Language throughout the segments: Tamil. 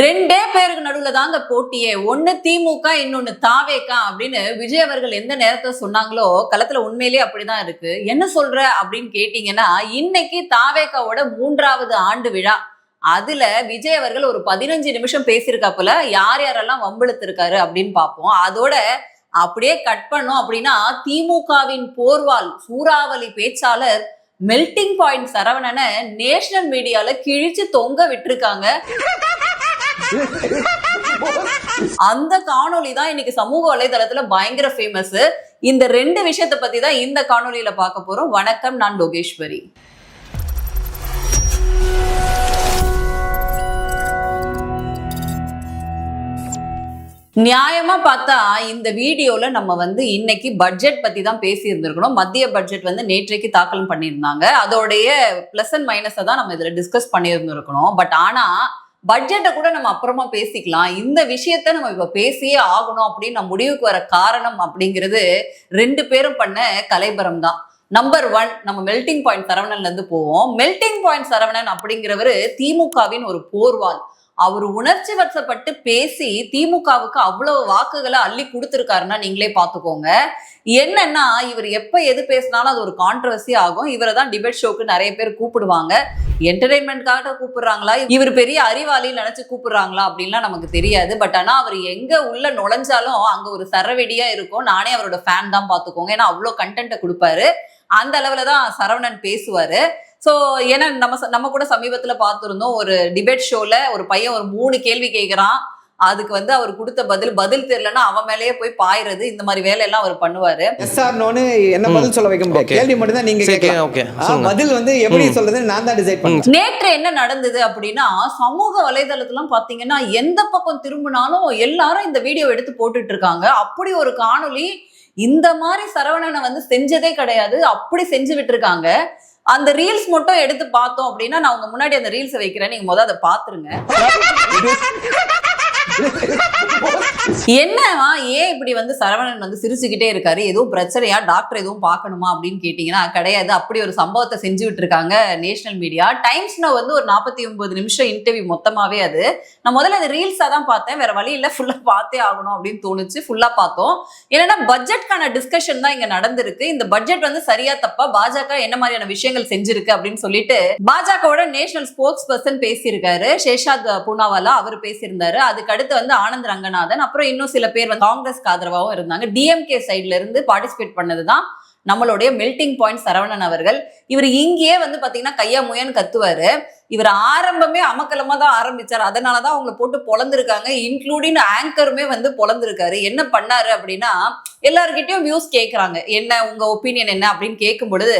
ரெண்டே பேருக்கு நடுவுல தாங்க போட்டியே. ஒன்னு திமுக இன்னொன்னு தாவேக்கா அப்படின்னு விஜய் அவர்கள் எந்த நேரத்தை சொன்னாங்களோ களத்துல உண்மையிலேயே அப்படிதான் இருக்கு. என்ன சொல்ற அப்படின்னு கேட்டீங்கன்னா இன்னைக்கு தாவேக்காவோட மூன்றாவது ஆண்டு விழா. அதுல விஜய் அவர்கள் ஒரு பதினஞ்சு நிமிஷம் பேசியிருக்காப்புல யார் யாரெல்லாம் வம்பிழுத்திருக்காரு அப்படின்னு பார்ப்போம். அதோட அப்படியே கட் பண்ணோம் அப்படின்னா திமுகவின் போர்வால் சூறாவளி பேச்சாளர் மெல்டிங் பாயிண்ட் சரவணனை நேஷனல் மீடியால கிழிச்சு தொங்க விட்டுருக்காங்க. அந்த காணொளி தான் இன்னைக்கு சமூக வலைதளத்துல பயங்கர ஃபேமஸ் இந்த ரெண்டு விஷயத்தை பத்தி தான் இந்த காணொலியில பார்க்க போறோம். வணக்கம் நான் லோகேஸ்வரி. நியாயமா பார்த்தா இந்த வீடியோல நம்ம வந்து இன்னைக்கு பட்ஜெட் பத்தி தான் பேசி இருந்திருக்கணும் மத்திய பட்ஜெட் வந்து நேற்றைக்கு தாக்கல் பண்ணியிருந்தாங்க. அதோடைய பிளஸ் அண்ட் மைனஸை தான் நம்ம இதுல டிஸ்கஸ் பண்ணியிருந்திருக்கணும். பட் ஆனா பட்ஜெட்டை கூட நம்ம அப்புறமா பேசிக்கலாம். இந்த விஷயத்த நம்ம இப்ப பேசியே ஆகணும் அப்படின்னு நம்ம முடிவுக்கு வர காரணம் அப்படிங்கிறது ரெண்டு பேரும் பண்ண கலைபரம் தான். நம்பர் ஒன் நம்ம மெல்டிங் பாயிண்ட் சரவணன்ல இருந்து போவோம். மெல்டிங் பாயிண்ட் சரவணன் அப்படிங்கிறவரு திமுகவின் ஒரு போர்வால் அவர் உணர்ச்சி வசப்பட்டு பேசி திமுகவுக்கு அவ்வளவு வாக்குகளை அள்ளி கொடுத்துருக்காருன்னா நீங்களே பார்த்துக்கோங்க. என்னன்னா இவர் எப்ப எது பேசினாலும் அது ஒரு கான்ட்ரவர்சி ஆகும். இவரை தான் டிபேட் ஷோக்கு நிறைய பேர் கூப்பிடுவாங்க. என்டர்டைன்மெண்ட்காக கூப்பிடுறாங்களா? இவர் பெரிய அறிவாளின்னு நினைச்சு கூப்பிடுறாங்களா அப்படின்லாம் நமக்கு தெரியாது. பட் ஆனா அவர் எங்க உள்ள நுழைஞ்சாலும் அங்க ஒரு சரவெடியா இருக்கும். நானே அவரோட ஃபேன் தான் பார்த்துக்கோங்க. ஏன்னா அவ்வளோ கண்டென்ட்டை கொடுப்பாரு. அந்த அளவுல தான் சரவணன் பேசுவாரு. ஸோ ஏன்னா நம்ம நம்ம கூட சமீபத்துல பார்த்துருந்தோம் ஒரு டிபேட் ஷோல ஒரு பையன் ஒரு மூணு கேள்வி கேட்குறான் அதுக்கு வந்து அவர் கொடுத்த பதில் பதில் தெரியலன்னா அவன் மேலேயே போய் பாயுறது இந்த மாதிரி வேலையெல்லாம் அவர் பண்ணுவாரு. எஸ் ஆர் என்ன பதில் சொல்ல வைக்க முடியாது. கேள்வி மட்டும் தான் நீங்க கேட்கலாம். பதில் வந்து எப்படி சொல்றதுன்னு நான் தான் டிசைட் பண்ணேன். நேற்று என்ன நடந்தது அப்படின்னா சமூக வலைதளத்துலாம் பாத்தீங்கன்னா எந்த பக்கம் திரும்பினாலும் எல்லாரும் இந்த வீடியோ எடுத்து போட்டுட்டு இருக்காங்க. அப்படி ஒரு காணொளி இந்த மாதிரி சரவணனை வந்து செஞ்சதே கிடையாது. அப்படி செஞ்சு விட்டுருக்காங்க. அந்த ரீல்ஸ் மட்டும் எடுத்து பார்த்தோம் அப்படின்னா நான் உங்க முன்னாடி அந்த ரீல்ஸை வைக்கிறேன். நீங்க முதல்ல அதை பாத்துருங்க என்னவா ஏன் இப்படி வந்து சரவணன் வந்து சிரிச்சுக்கிட்டே இருக்காரு? எதுவும் பிரச்சனையா? டாக்டர் எதுவும் பார்க்கணுமா? அப்படின்னு கேட்டீங்கன்னா கிடையாது. அப்படி ஒரு சம்பவத்தை செஞ்சு விட்டுருக்காங்க நேஷனல் மீடியா டைம்ஸ்ல வந்து ஒரு நாற்பத்தி ஒன்பது நிமிஷம் இன்டர்வியூ மொத்தமாவே அது. நான் முதல்ல அது ரீல்ஸா தான் பார்த்தேன். வேற வழி இல்ல. ஃபுல்லா பார்த்தே ஆகணும் அப்படின்னு தோணுச்சு. ஃபுல்லா பார்த்தோம். என்னன்னா பட்ஜெட்கான டிஸ்கஷன் தான் இங்க நடந்திருக்கு. இந்த பட்ஜெட் வந்து சரியா தப்பா? பாஜக என்ன மாதிரியான விஷயங்கள் செஞ்சிருக்கு அப்படின்னு சொல்லிட்டு பாஜகவோட நேஷனல் ஸ்போர்ட்ஸ் பர்சன் பேசியிருக்காரு. சேஷாத் பூனாவாலா அவர் பேசியிருந்தாரு. அதுக்கு அடுத்து வந்து ஆனந்த் ரங்கநாதன். அப்புறம் இன்னும் சில பேர் வந்து காங்கிரஸ்க்கு ஆதரவாகவும் இருந்தாங்க. டிஎம்கே சைட்ல இருந்து பார்ட்டிசிபேட் பண்ணதுதான் நம்மளுடைய மெல்டிங் பாயிண்ட் சரவணன் அவர்கள். இவர் இங்கேயே வந்து பாத்தீங்கன்னா கையா முயன்னு கத்துவாரு. இவர் ஆரம்பமே அமக்கலமா தான் ஆரம்பிச்சார். அதனாலதான் அவங்க போட்டு பொழந்திருக்காங்க இன்க்ளூடிங் ஆங்கருமே வந்து பொழந்திருக்காரு என்ன பண்ணாரு அப்படின்னா எல்லாருக்கிட்டையும் வியூஸ் கேட்குறாங்க என்ன உங்க ஒப்பீனியன் என்ன அப்படின்னு கேட்கும் பொழுது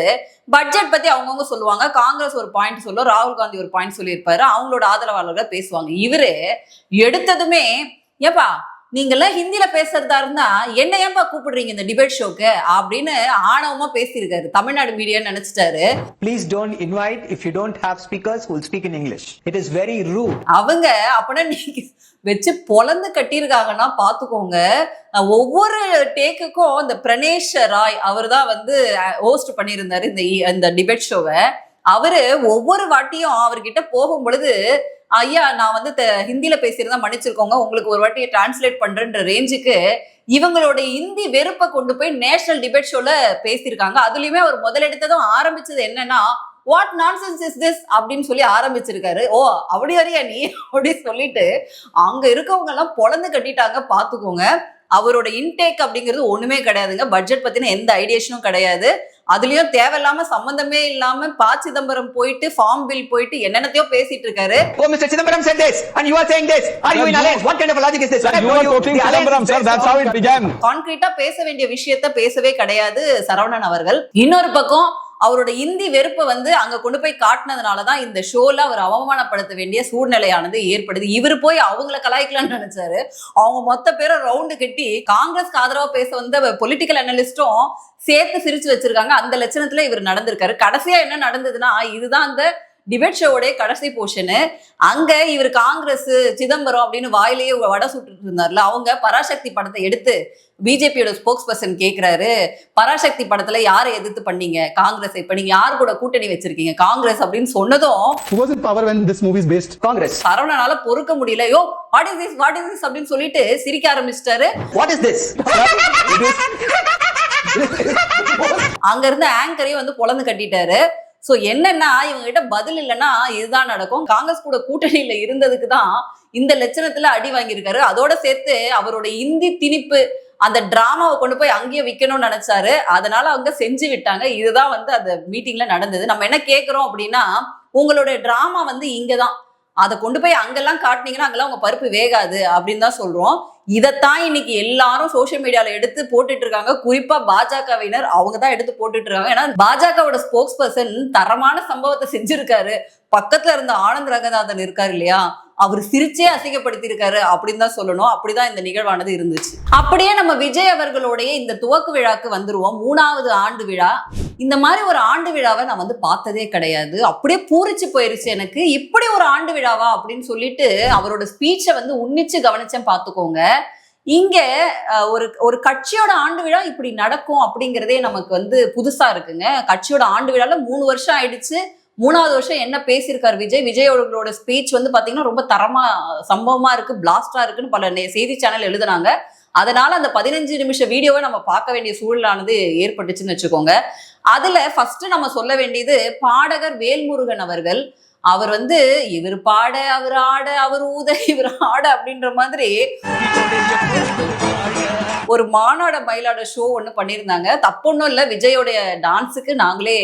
பட்ஜெட் பத்தி அவங்கவுங்க சொல்லுவாங்க. காங்கிரஸ் ஒரு பாயிண்ட் சொல்லும் ராகுல் காந்தி ஒரு பாயிண்ட் சொல்லியிருப்பாரு. அவங்களோட ஆதரவாளர்கள் பேசுவாங்க. இவரு எடுத்ததுமே ஏப்பா நீங்கெல்லாம் ஹிந்தில பேசுறதா இருந்தா என்ன ஏன்பா கூப்பிடுறீங்க இந்த டிபேட் ஷோக்கு அப்படின்னு ஆணவமா பேசியிருக்காரு. Tamil Nadu மீடியான்னு நினைச்சிட்டாரு. Don't invite if you don't have speakers who will speak in English. It is very rude. அவங்க அப்பனா நீங்க வச்சு பொலந்து கட்டியிருக்காங்கன்னா பாத்துக்கோங்க. அஹ் ஒவ்வொரு டேக்குக்கும் இந்த பிரணேஷ் ராய் அவர் தான் வந்து ஹோஸ்ட் பண்ணியிருந்தாரு இந்த இந்த டிபேட் ஷோவை அவரு ஒவ்வொரு வாட்டியும் அவர்கிட்ட போகும் பொழுது ஐயா நான் வந்து த- பேசியிருந்தா மன்னிச்சிருக்கோங்க. உங்களுக்கு ஒரு வாட்டி டிரான்ஸ்லேட் பண்றேன்ற ரேஞ்சுக்கு இவங்களோட இந்தி வெறுப்பை கொண்டு போய் நேஷனல் டிபேட் ஷோல பேசியிருக்காங்க. அதுலயுமே அவர் முதலெடுத்ததும் ஆரம்பிச்சது என்னன்னா வாட் நான்சென்ஸ் இஸ் திஸ் அப்படின்னு சொல்லி ஆரம்பிச்சிருக்காரு. ஓ அப்படி வரையா நீ? அப்படி சொல்லிட்டு அங்க இருக்கவங்க எல்லாம் பொழந்து கட்டிட்டாங்க பாத்துக்கோங்க. அவரோட இன்டேக் அப்படிங்கிறது ஒண்ணுமே கிடையாதுங்க. பட்ஜெட் பத்தின எந்த ஐடியேஷனும் கிடையாது. அதுலயும் தேவையில்லாம சம்பந்தமே இல்லாம ப சிதம்பரம் போயிட்டு ஃபார்ம் பில் போயிட்டு என்னென்னத்தையோ பேசிட்டு இருக்காரு Oh, Mr. Chidambaram said this, and you are saying this. Are you Sir, in you- alliance? What kind of a logic is this? When I You told are quoting the alliance Chidambaram, is sir. based That's on- how it began. கான்கிரீட்டா பேச வேண்டிய விஷயத்த பேசவே கிடையாது சரவணன் அவர்கள் இன்னொரு பக்கம் அவரோட இந்தி வெறுப்பை வந்து அங்க கொண்டு போய் காட்டினதுனால தான் இந்த ஷோல அவர் அவமானப்படுத்த வேண்டிய சூழ்நிலையானது ஏற்படுது. இவர் போய் அவங்கள கலாய்க்கலாம்னு நினைச்சாரு. அவங்க மொத்த பேரும் ரவுண்டு கட்டி காங்கிரஸ்க்கு ஆதரவா பேச வந்த பொலிட்டிக்கல் அனலிஸ்டும் சேர்த்து சிரிச்சு வச்சிருக்காங்க. அந்த லட்சணத்துல இவர் நடந்திருக்காரு. கடைசியா என்ன நடந்ததுன்னா இதுதான் அந்த டிபேட் ஷோவோட கடைசி போர்ஷனு அங்க இவர் காங்கிரஸ் சிதம்பரம் அப்படின்னு வாயிலேயே வடை சுட்டுட்டு இருந்தார்ல அவங்க பராசக்தி படத்தை எடுத்து பிஜேபியோட ஸ்போக்ஸ் பர்சன் கேக்குறாரு. பராசக்தி படத்துல யாரை எதிர்த்து பண்ணீங்க? காங்கிரஸ். இப்ப நீங்க யார் கூட கூட்டணி வச்சிருக்கீங்க? காங்கிரஸ் அப்படின்னு சொன்னதும் power when this movie is based? Congress. சரவணனால பொறுக்க முடியல. Yo what is this what is this அப்படின்னு சொல்லிட்டு சிரிக்க ஆரம்பிச்சிட்டாரு. What is this? அங்க இருந்த ஆங்கரையும் வந்து பொழந்து கட்டிட்டாரு. சோ என்னன்னா இவங்க கிட்ட பதில் இல்லைன்னா இதுதான் நடக்கும். காங்கிரஸ் கூட கூட்டணியில இருந்ததுக்கு தான் இந்த லட்சணத்துல அடி வாங்கியிருக்காரு. அதோட சேர்த்து அவரோட இந்தி திணிப்பு அந்த டிராமாவை கொண்டு போய் அங்கேயே விற்கணும்னு நினைச்சாரு. அதனால அவங்க செஞ்சு விட்டாங்க. இதுதான் வந்து அந்த மீட்டிங்ல நடந்தது. நம்ம என்ன கேட்கிறோம் அப்படின்னா உங்களுடைய டிராமா வந்து இங்கதான். அதை கொண்டு போய் அங்கெல்லாம் காட்டினீங்கன்னா அங்கெல்லாம் உங்க பருப்பு வேகாது அப்படின்னு தான் சொல்றோம். இதைத்தான் இன்னைக்கு எல்லாரும் சோஷியல் மீடியால எடுத்து போட்டுட்டு இருக்காங்க. குறிப்பா பாஜகவினர் அவங்க தான் எடுத்து போட்டுட்டு இருக்காங்க. ஏன்னா பாஜகவோட ஸ்போக்ஸ் பர்சன் தரமான சம்பவத்தை செஞ்சிருக்காரு. பக்கத்துல இருந்த ஆனந்த் ரங்கநாதன் இருக்காரு இல்லையா? அவர் சிரிச்சே அசிங்கப்படுத்தியிருக்காரு அப்படின்னு தான் சொல்லணும். அப்படிதான் இந்த நிகழ்வானது இருந்துச்சு. அப்படியே நம்ம விஜய் அவர்களுடைய இந்த துவக்கு விழாக்கு வந்துருவோம். மூணாவது ஆண்டு விழா. இந்த மாதிரி ஒரு ஆண்டு விழாவை நான் வந்து பார்த்ததே கிடையாது. அப்படியே பூரிச்சு போயிருச்சு எனக்கு. இப்படி ஒரு ஆண்டு விழாவா அப்படின்னு சொல்லிட்டு அவரோட ஸ்பீச்சை வந்து உன்னிச்சு கவனிச்சேன் பார்த்துக்கோங்க. இங்க ஒரு ஒரு கட்சியோட ஆண்டு விழா இப்படி நடக்கும் அப்படிங்கிறதே நமக்கு வந்து புதுசா இருக்குங்க. கட்சியோட ஆண்டு விழால மூணு வருஷம் ஆயிடுச்சு. மூணாவது வருஷம் என்ன பேசியிருக்காரு விஜய்? விஜயோட ஸ்பீச் வந்து பாத்தீங்கன்னா ரொம்ப தரமா சம்பவமா இருக்கு பிளாஸ்டா இருக்குன்னு பல நே- செய்தி சேனல் எழுதுனாங்க. அதனால அந்த பதினஞ்சு நிமிஷம் வீடியோவை நம்ம பார்க்க வேண்டிய சூழலானது ஏற்பட்டுச்சுன்னு வச்சுக்கோங்க. அதுல ஃபர்ஸ்ட் நம்ம சொல்ல வேண்டியது பாடகர் வேல்முருகன் அவர்கள். அவர் வந்து இவர் பாட அவர் ஆட அவர் ஊத இவர் ஆட அப்படின்ற மாதிரி ஒரு மாநாட மயிலாட ஷோ ஒன்று பண்ணியிருந்தாங்க. தப்பொன்னும் இல்லை விஜயோடைய டான்ஸுக்கு நாங்களே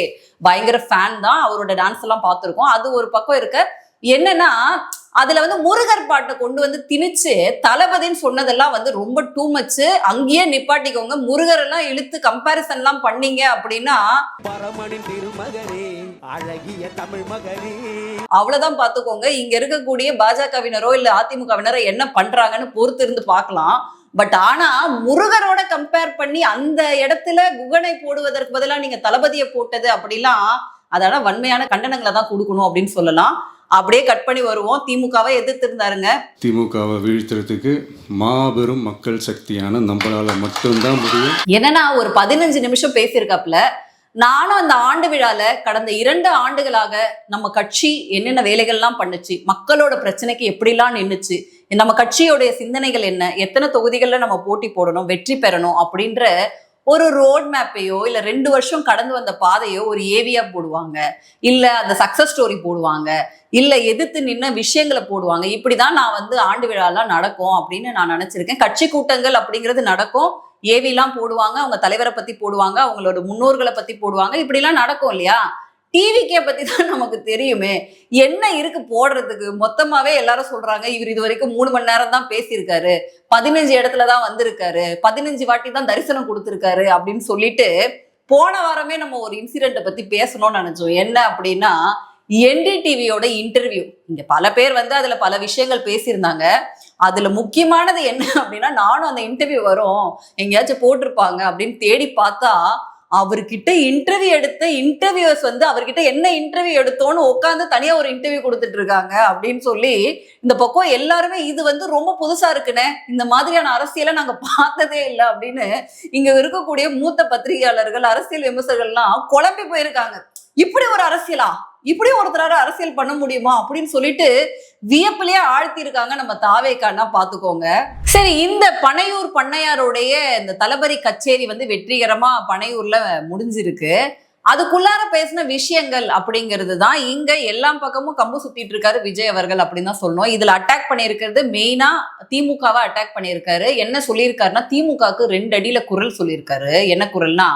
பயங்கர ஃபேன் தான். அவரோட டான்ஸ் எல்லாம் பார்த்துருக்கோம். அது ஒரு பக்கம் இருக்க என்னன்னா அதுல வந்து முருகர் பாட்டை கொண்டு வந்து திணிச்சு தளபதின்னு சொன்னதெல்லாம் வந்து ரொம்ப டூ மச்சு அங்கேயே நிப்பாட்டிக்கோங்க. முருகர் எல்லாம் இழுத்து கம்பாரிசன் எல்லாம் பண்ணீங்க அப்படின்னா பரமனின் திருமகனே அழகிய தமிழ் மகனே. அவ்வளவுதான் பாத்துக்கோங்க. இங்க இருக்கக்கூடிய பாஜகவினரோ இல்ல அதிமுகவினரோ என்ன பண்றாங்கன்னு பொறுத்து இருந்து பார்க்கலாம் பட் ஆனா முருகரோட கம்பேர் பண்ணி அந்த இடத்துல குகனை போடுவதற்கு பதிலா நீங்க தளபதியை போட்டது அப்படிலாம் அதான வன்மையான கண்டனங்களை தான் கொடுக்கணும் அப்படின்னு சொல்லலாம். அப்படியே கட் பண்ணி வருவோம். திமுகவை எதிர்த்து இருந்தாருங்க திமுகவை வீழ்த்துறதுக்கு மாபெரும் மக்கள் சக்தியான நம்மளால மட்டும்தான் முடியும். என்னன்னா ஒரு பதினஞ்சு நிமிஷம் பேசியிருக்காப்புல. நானும் அந்த ஆண்டு விழால கடந்த இரண்டு ஆண்டுகளாக நம்ம கட்சி என்னென்ன வேலைகள்லாம் பண்ணுச்சு மக்களோட பிரச்சனைக்கு எப்படிலாம் நின்னுச்சு நம்ம கட்சியோடைய சிந்தனைகள் என்ன எத்தனை தொகுதிகள்ல நம்ம போட்டி போடணும் வெற்றி பெறணும் அப்படின்ற ஒரு ரோட் மேப்பையோ இல்ல ரெண்டு வருஷம் கடந்து வந்த பாதையோ ஒரு ஏவியா போடுவாங்க. இல்ல அந்த சக்சஸ் ஸ்டோரி போடுவாங்க. இல்ல எதிர்த்து நின்ன விஷயங்களை போடுவாங்க. இப்படிதான் நான் வந்து ஆண்டு விழாலாம் நடக்கும் அப்படின்னு நான் நினைச்சிருக்கேன். கட்சி கூட்டங்கள் அப்படிங்கிறது நடக்கும். ஏவிலாம் போடுவாங்க அவங்க தலைவரை பத்தி போடுவாங்க அவங்களோட முன்னோர்களை பத்தி போடுவாங்க. இப்படிலாம் நடக்கும் இல்லையா? டிவிக்கே பற்றி தான் நமக்கு தெரியுமே. என்ன இருக்கு போடுறதுக்கு? மொத்தமாகவே எல்லாரும் சொல்றாங்க இவர் இது வரைக்கும் மூணு மணி நேரம் தான் பேசியிருக்காரு. பதினஞ்சு இடத்துல தான் வந்திருக்காரு. பதினஞ்சு வாட்டி தான் தரிசனம் கொடுத்துருக்காரு அப்படின்னு சொல்லிட்டு போன வாரமே நம்ம ஒரு இன்சிடெண்ட்டை பற்றி பேசணும்னு நினைச்சோம். என்ன அப்படின்னா என்டிடிவியோட இன்டர்வியூ இங்கே பல பேர் வந்து அதில் பல விஷயங்கள் பேசியிருந்தாங்க. அதில் முக்கியமானது என்ன அப்படின்னா நானும் அந்த இன்டர்வியூ வரும். எங்கேயாச்சும் போட்டிருப்பாங்க அப்படின்னு தேடி பார்த்தா அவர்கிட்ட இன்டர்வியூ எடுத்த இன்டர்வியூஸ் வந்து அவர்கிட்ட என்ன இன்டர்வியூ எடுத்தோன்னு உட்காந்து தனியா ஒரு இன்டர்வியூ கொடுத்துட்டு இருக்காங்க அப்படின்னு சொல்லி இந்த பக்கம் எல்லாருமே இது வந்து ரொம்ப புதுசா இருக்குன்னு இந்த மாதிரியான அரசியலை நாங்க பார்த்ததே இல்லை அப்படின்னு இங்க இருக்கக்கூடிய மூத்த பத்திரிகையாளர்கள் அரசியல் விமர்சகர்கள்லாம் குழம்பி போயிருக்காங்க. இப்படி ஒரு அரசியலா? இப்படி ஒருத்தரால அரசியல் பண்ண முடியுமா அப்படின்னு சொல்லிட்டு வியப்பிலேயே ஆழ்த்தி இருக்காங்க நம்ம தாவேக்கானா பாத்துக்கோங்க. சரி இந்த பனையூர் பண்ணையாருடைய இந்த தளபதி கச்சேரி வந்து வெற்றிகரமா பனையூர்ல முடிஞ்சிருக்கு. அதுக்குள்ளார பேசின விஷயங்கள் அப்படிங்கிறது தான் இங்க எல்லா பக்கமும் கம்பு சுத்திட்டு இருக்காரு விஜய் அவர்கள் அப்படின்னு தான் சொல்லணும். இதுல அட்டாக் பண்ணியிருக்கிறது மெயினா திமுகவை அட்டாக் பண்ணியிருக்காரு. என்ன சொல்லியிருக்காருன்னா திமுகவுக்கு ரெண்டு அடியில குரல் சொல்லியிருக்காரு. என்ன குரல்னா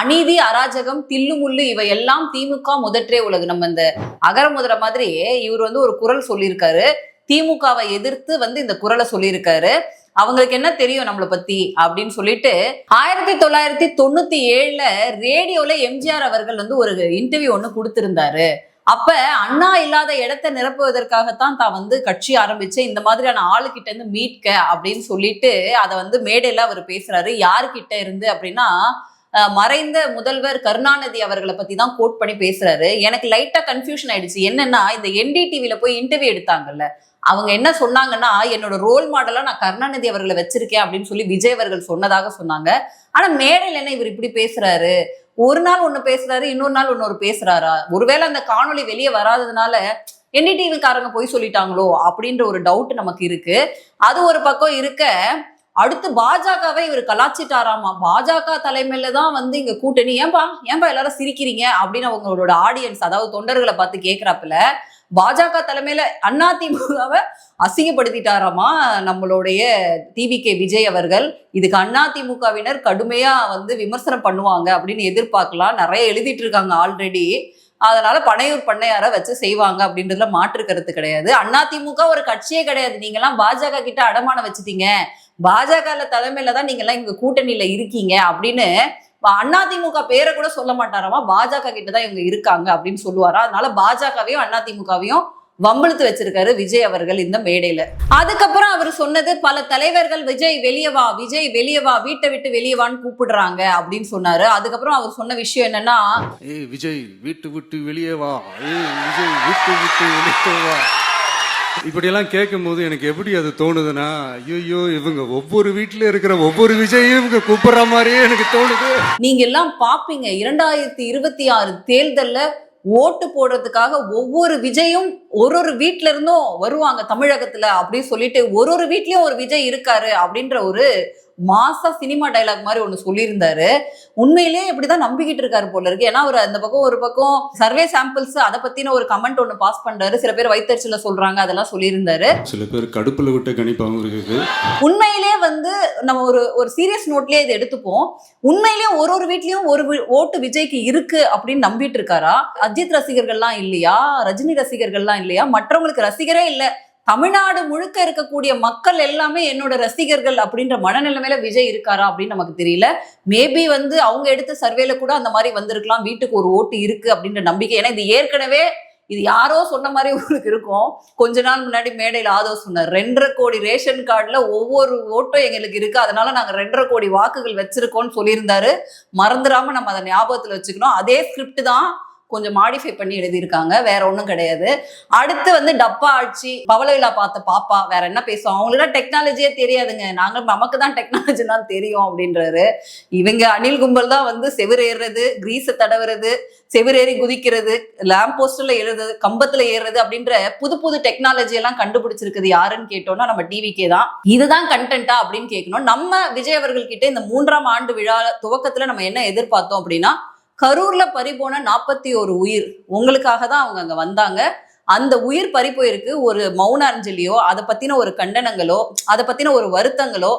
அநீதி அராஜகம் தில்லுமுள்ளு இவை எல்லாம் திமுக முதற்றே உலகு. நம்ம இந்த அகர முதல மாதிரி இவர் வந்து ஒரு குரல் சொல்லியிருக்காரு. திமுகவை எதிர்த்து வந்து இந்த குரலை சொல்லியிருக்காரு. அவங்களுக்கு என்ன தெரியும் நம்மளை பத்தி அப்படின்னு சொல்லிட்டு ஆயிரத்தி தொள்ளாயிரத்தி தொண்ணூத்தி ஏழுல ரேடியோல எம்ஜிஆர் அவர்கள் வந்து ஒரு இன்டர்வியூ ஒன்று கொடுத்திருந்தாரு. அப்ப அண்ணா இல்லாத இடத்தை நிரப்புவதற்காகத்தான் தான் வந்து கட்சி ஆரம்பிச்சேன் இந்த மாதிரியான ஆளுகிட்ட இருந்து மீட்க அப்படின்னு சொல்லிட்டு அதை வந்து மேடையில அவர் பேசுறாரு. யாருக்கிட்ட இருந்து அப்படின்னா மறைந்த முதல்வர் கருணாநிதி அவர்களை பத்தி தான் கோட் பண்ணி பேசுறாரு. எனக்கு லைட்டா கன்ஃபியூஷன் ஆயிடுச்சு. என்னன்னா இந்த என்டிடிவில போய் இன்டர்வியூ எடுத்தாங்கல்ல. அவங்க என்ன சொன்னாங்கன்னா என்னோட ரோல் மாடலா நான் கருணாநிதி அவர்களை வச்சிருக்கேன் அப்படின்னு சொல்லி விஜய் அவர்கள் சொன்னதாக சொன்னாங்க. ஆனா மேடையில் என்ன இவர் இப்படி பேசுறாரு? ஒரு நாள் ஒண்ணு பேசுறாரு இன்னொரு நாள் இன்னொரு பேசுறாரா? ஒருவேளை அந்த காணொளி வெளியே வராததுனால என்டிடிவிக்காரங்க போய் சொல்லிட்டாங்களோ? அப்படின்ற ஒரு டவுட் நமக்கு இருக்கு. அது ஒரு பக்கம் இருக்க அடுத்து பாஜகவை இவர் கலாச்சிட்டாராமா? பாஜக தலைமையில தான் வந்து இங்க கூட்டணி. ஏன்பா? ஏன்பா எல்லாரும் சிரிக்கிறீங்க? அப்படின்னு அவங்களோட ஆடியன்ஸ் அதாவது தொண்டர்களை பார்த்து கேக்குறாப்புல பாஜக தலைமையில அதிமுகவை அசிங்கப்படுத்திட்டாராமா நம்மளுடைய டிவிகே விஜய் அவர்கள்? இதுக்கு அதிமுகவினர் கடுமையா வந்து விமர்சனம் பண்ணுவாங்க அப்படின்னு எதிர்பார்க்கலாம். நிறைய எழுதிட்டு இருக்காங்க ஆல்ரெடி அதனால பனையூர் பண்ணையார வச்சு செய்வாங்க அப்படின்றதுல மாற்று கருத்து கிடையாது. அதிமுக ஒரு கட்சியே கிடையாது. நீங்க எல்லாம் பாஜக கிட்ட அடமானம் வச்சுட்டீங்க. பாஜக தலைமையில தான் நீங்க எல்லாம் இங்க கூட்டணியில இருக்கீங்க அப்படின்னு அதிமுக பேரை கூட சொல்ல மாட்டாராமா? பாஜக கிட்ட தான் இவங்க இருக்காங்க அப்படின்னு சொல்லுவாரா? அதனால பாஜகவையும் அதிமுகவையும் வம்பிழுத்து வச்சிருக்காரு விஜய் அவர்கள் இந்த மேடையில. அதுக்கப்புறம் அவர் சொன்னது பல தலைவர்கள் விஜய் வெளியவா விஜய் வெளியவா வீட்டை விட்டு வெளியே வான்னு கூப்பிடுறாங்க அப்படின்னு சொன்னாரு. அதுக்கப்புறம் அவர் சொன்ன விஷயம் என்னன்னா விஜய் வீட்டு விட்டு வெளியே வா. விஜய் வீட்டு விட்டு வெளியே வா. இப்படியெல்லாம் கேட்கும் போது எனக்கு எப்படி அது தோணுதுன்னா ஐயோ இவங்க ஒவ்வொரு வீட்டில் இருக்கிற ஒவ்வொரு விஜயும் இவங்க கூப்பிடுற மாதிரியே எனக்கு தோணுது. நீங்க எல்லாம் பாப்பீங்க இரண்டாயிரத்தி இருபத்தி ஆறு தேர்தல்ல ஓட்டு போடுறதுக்காக ஒவ்வொரு விஜயும் ஒரு ஒரு வீட்ல இருந்தும் வருவாங்க தமிழகத்துல அப்படின்னு சொல்லிட்டு ஒரு ஒரு வீட்லயும் ஒரு விஜய் இருக்காரு அப்படின்ற ஒரு மாசா சினிமா டைலாக் மாதிரி ஒண்ணு சொல்லியிருந்தாரு. உண்மையிலேயே இப்படிதான் நம்பிக்கிட்டு இருக்காரு போல இருக்கு. ஏன்னா அவர் அந்த பக்கம் ஒரு பக்கம் சர்வே சாம்பிள்ஸ் அதை பத்தின ஒரு கமெண்ட் ஒண்ணு பாஸ் பண்றாரு. சில பேர் வைத்தறிச்சல சொல்றாங்க அதெல்லாம் சொல்லியிருந்தாரு. சில பேர் கடுப்புல விட்ட கணிப்பாகவும் இருக்குது. உண்மையிலே வந்து நம்ம ஒரு ஒரு சீரியஸ் நோட்லயே இதை எடுத்துப்போம். உண்மையிலேயே ஒரு ஒரு வீட்லயும் ஒரு ஓட்டு விஜய்க்கு இருக்கு அப்படின்னு நம்பிட்டு இருக்காரா? அஜித் ரசிகர்கள்லாம் இல்லையா? ரஜினி ரசிகர்கள்லாம் இல்லையா? மற்றவங்களுக்கு ரசிகரே இல்ல. தமிழ்நாடு முழுக்க இருக்கக்கூடிய மக்கள் எல்லாமே என்னோட ரசிகர்கள் அப்படின்ற மனநிலைமையில விஜய் இருக்காரா அப்படின்னு நமக்கு தெரியல. மேபி வந்து அவங்க எடுத்த சர்வேல கூட அந்த மாதிரி வந்திருக்கலாம். வீட்டுக்கு ஒரு ஓட்டு இருக்கு அப்படின்ற நம்பிக்கை. ஏன்னா இது ஏற்கனவே இது யாரோ சொன்ன மாதிரி உங்களுக்கு இருக்கும். கொஞ்ச நாள் முன்னாடி மேடையில் ஆதோ சொன்னார் ரெண்டரை கோடி ரேஷன் கார்டில் ஒவ்வொரு ஓட்டும் எங்களுக்கு இருக்கு. அதனால நாங்கள் ரெண்டரை கோடி வாக்குகள் வச்சிருக்கோம்னு சொல்லியிருந்தாரு. மறந்துடாம நம்ம அதை ஞாபகத்தில் வச்சுக்கணும். அதே ஸ்கிரிப்ட் தான் கொஞ்சம் மாடிஃபை பண்ணி எழுதியிருக்காங்க. வேற ஒன்றும் கிடையாது. அடுத்து வந்து டப்பா ஆட்சி பவளவிழா பார்த்த பாப்பா வேற என்ன பேசுவோம் அவங்களுக்கு டெக்னாலஜியே தெரியாதுங்க. நாங்க நமக்கு தான் டெக்னாலஜி தான் தெரியும் அப்படின்றாரு. இவங்க அணில் கும்பல் தான் வந்து செவிரேறது ஏறுறது கிரீஸை தடவுறது செவிரேறி குதிக்கிறது லேம்ப் போஸ்ட்ல ஏறுறது கம்பத்துல ஏறுறது அப்படின்ற புது புது டெக்னாலஜி எல்லாம் கண்டுபிடிச்சிருக்குது யாருன்னு கேட்டோம்னா நம்ம டிவிக்கே தான். இதுதான் கண்டென்ட்டா அப்படின்னு கேட்கணும். நம்ம விஜய் அவர்கள் கிட்ட இந்த மூன்றாம் ஆண்டு விழா துவக்கத்துல நம்ம என்ன எதிர்பார்த்தோம் அப்படின்னா கரூர்ல பறிபோன நாற்பத்தி ஒரு உயிர். உங்களுக்காக தான் அவங்க அங்க வந்தாங்க. அந்த உயிர் பறி போயிருக்கு. ஒரு மௌன அஞ்சலியோ அதை பத்தின ஒரு கண்டனங்களோ அதை பத்தின ஒரு வருத்தங்களோ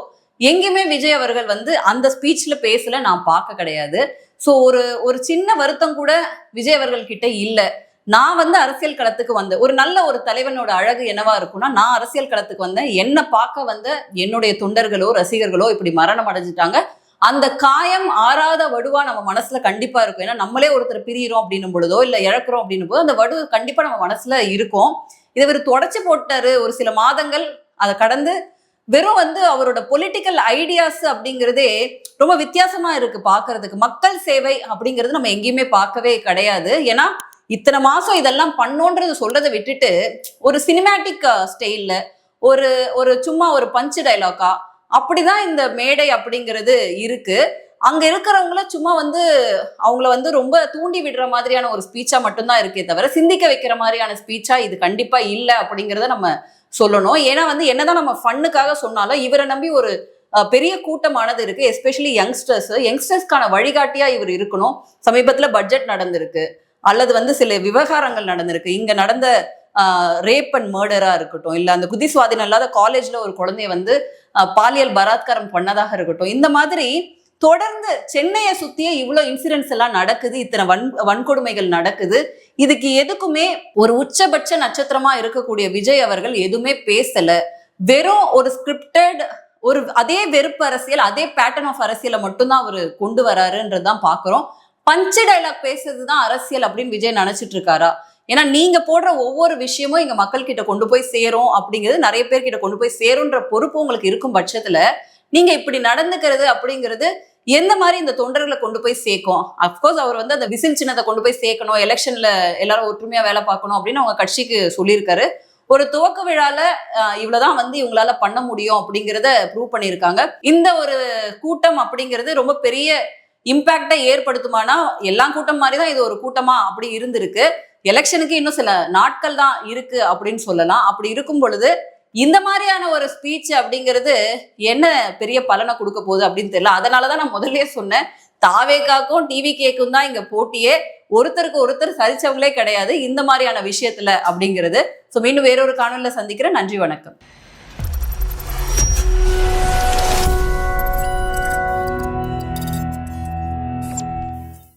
எங்கேயுமே விஜய் அவர்கள் வந்து அந்த ஸ்பீச்ல பேசல நான் பார்க்க கிடையாது. ஸோ ஒரு ஒரு சின்ன வருத்தம் கூட விஜய் அவர்கள் கிட்ட இல்லை. நான் வந்து அரசியல் களத்துக்கு வந்தேன். ஒரு நல்ல ஒரு தலைவனோட அழகு என்னவா இருக்கும்னா நான் அரசியல் களத்துக்கு வந்தேன். என்னை பார்க்க வந்த என்னுடைய தொண்டர்களோ ரசிகர்களோ இப்படி மரணம் அடைஞ்சிட்டாங்க. அந்த காயம் ஆறாத வடுவா நம்ம மனசுல கண்டிப்பா இருக்கும். ஏன்னா நம்மளே ஒருத்தர் பிரியிறோம் அப்படின்னும் பொழுதோ இல்ல இழக்கிறோம் அப்படின்னும் போது அந்த வடு கண்டிப்பா நம்ம மனசுல இருக்கும். இதை இவர் தொடச்சு போட்டாரு ஒரு சில மாதங்கள். அதை கடந்து வெறும் வந்து அவரோட பொலிட்டிக்கல் ஐடியாஸ் அப்படிங்கிறதே ரொம்ப வித்தியாசமா இருக்கு பாக்குறதுக்கு மக்கள் சேவை அப்படிங்கிறது நம்ம எங்கேயுமே பார்க்கவே கிடையாது. ஏன்னா இத்தனை மாசம் இதெல்லாம் பண்ணோன்றது சொல்றதை விட்டுட்டு ஒரு சினிமேட்டிக் ஸ்டைல்ல ஒரு ஒரு சும்மா ஒரு பஞ்சு டைலாக்கா அப்படிதான் இந்த மேடை அப்படிங்கிறது இருக்கு. அங்க இருக்கிறவங்கள சும்மா வந்து அவங்கள வந்து ரொம்ப தூண்டி விடுற மாதிரியான ஒரு ஸ்பீச்சா மட்டும்தான் இருக்கே தவிர சிந்திக்க வைக்கிற மாதிரியான ஸ்பீச்சா இது கண்டிப்பா இல்லை அப்படிங்கிறத நம்ம சொல்லணும். ஏன்னா வந்து என்னதான் நம்ம ஃபன்னுக்காக சொன்னாலும் இவரை நம்பி ஒரு பெரிய கூட்டமானது இருக்கு. எஸ்பெஷலி யங்ஸ்டர்ஸ் யங்ஸ்டர்ஸ்க்கான வழிகாட்டியா இவர் இருக்கணும். சமீபத்துல பட்ஜெட் நடந்திருக்கு. அல்லது வந்து சில விவகாரங்கள் நடந்திருக்கு. இங்க நடந்த ரேப் அண்ட் மர்டரா இருக்கட்டும். இல்ல அந்த குதி சுவாதீனம் இல்லாத காலேஜ்ல ஒரு குழந்தைய வந்து பாலியல் பலாத்காரம் பண்ணதாக இருக்கட்டும். இந்த மாதிரி தொடர்ந்து சென்னையை சுத்தியே இவ்வளவு இன்சிடென்ட்ஸ் எல்லாம் நடக்குது இத்தனை வன் வன்கொடுமைகள் நடக்குது. இதுக்கு எதுக்குமே ஒரு உச்சபட்ச நட்சத்திரமா இருக்கக்கூடிய விஜய் அவர்கள் எதுவுமே பேசல. வெறும் ஒரு ஸ்கிரிப்டட் ஒரு அதே வெறுப்பு அரசியல் அதே பேட்டர்ன் ஆஃப் அரசியலை மட்டும்தான் அவர் கொண்டு வராருன்றதுதான் பாக்குறோம். பஞ்சு டைலாக் பேசுறது தான் அரசியல் அப்படின்னு விஜய் நினைச்சிட்டு இருக்காரா? ஏன்னா நீங்க போடுற ஒவ்வொரு விஷயமும் எங்க மக்கள் கிட்ட கொண்டு போய் சேரும் அப்படிங்கிறது நிறைய பேர் கிட்ட கொண்டு போய் சேரும்ன்ற பொறுப்பு உங்களுக்கு இருக்கும் பட்சத்துல நீங்க இப்படி நடந்துக்கிறது அப்படிங்கிறது எந்த மாதிரி இந்த தொண்டர்களை கொண்டு போய் சேர்க்கும்? அப்கோர்ஸ் அவர் வந்து அந்த விசில் சின்னத்தை கொண்டு போய் சேர்க்கணும் எலெக்ஷன்ல எல்லாரும் ஒற்றுமையா வேலை பார்க்கணும் அப்படின்னு அவங்க கட்சிக்கு சொல்லியிருக்காரு. ஒரு துவக்க விழால இவ்வளவுதான் வந்து இவங்களால பண்ண முடியும் அப்படிங்கிறத ப்ரூவ் பண்ணியிருக்காங்க. இந்த ஒரு கூட்டம் அப்படிங்கிறது ரொம்ப பெரிய இம்பாக்டை ஏற்படுத்துமானா எல்லா கூட்டம் மாதிரி தான் இது ஒரு கூட்டமா அப்படி இருந்திருக்கு. எலெக்ஷனுக்கு இன்னும் சில நாட்கள் தான் இருக்கு அப்படின்னு சொல்லலாம். அப்படி இருக்கும் பொழுது இந்த மாதிரியான ஒரு ஸ்பீச் அப்படிங்கிறது என்ன பெரிய பலனை கொடுக்க போகுது அப்படின்னு தெரியல. அதனாலதான் நான் முதல்லயே சொன்னேன். தாவேக்காக்கும் டிவி கேக்கும் தான் இங்க போட்டியே. ஒருத்தருக்கு ஒருத்தர் சரிச்சவங்களே கிடையாது. இந்த மாதிரியான விஷயத்துல அப்படிங்கிறது. ஸோ மீண்டும் வேறொரு காணொலியில் சந்திக்கிறேன். நன்றி வணக்கம்.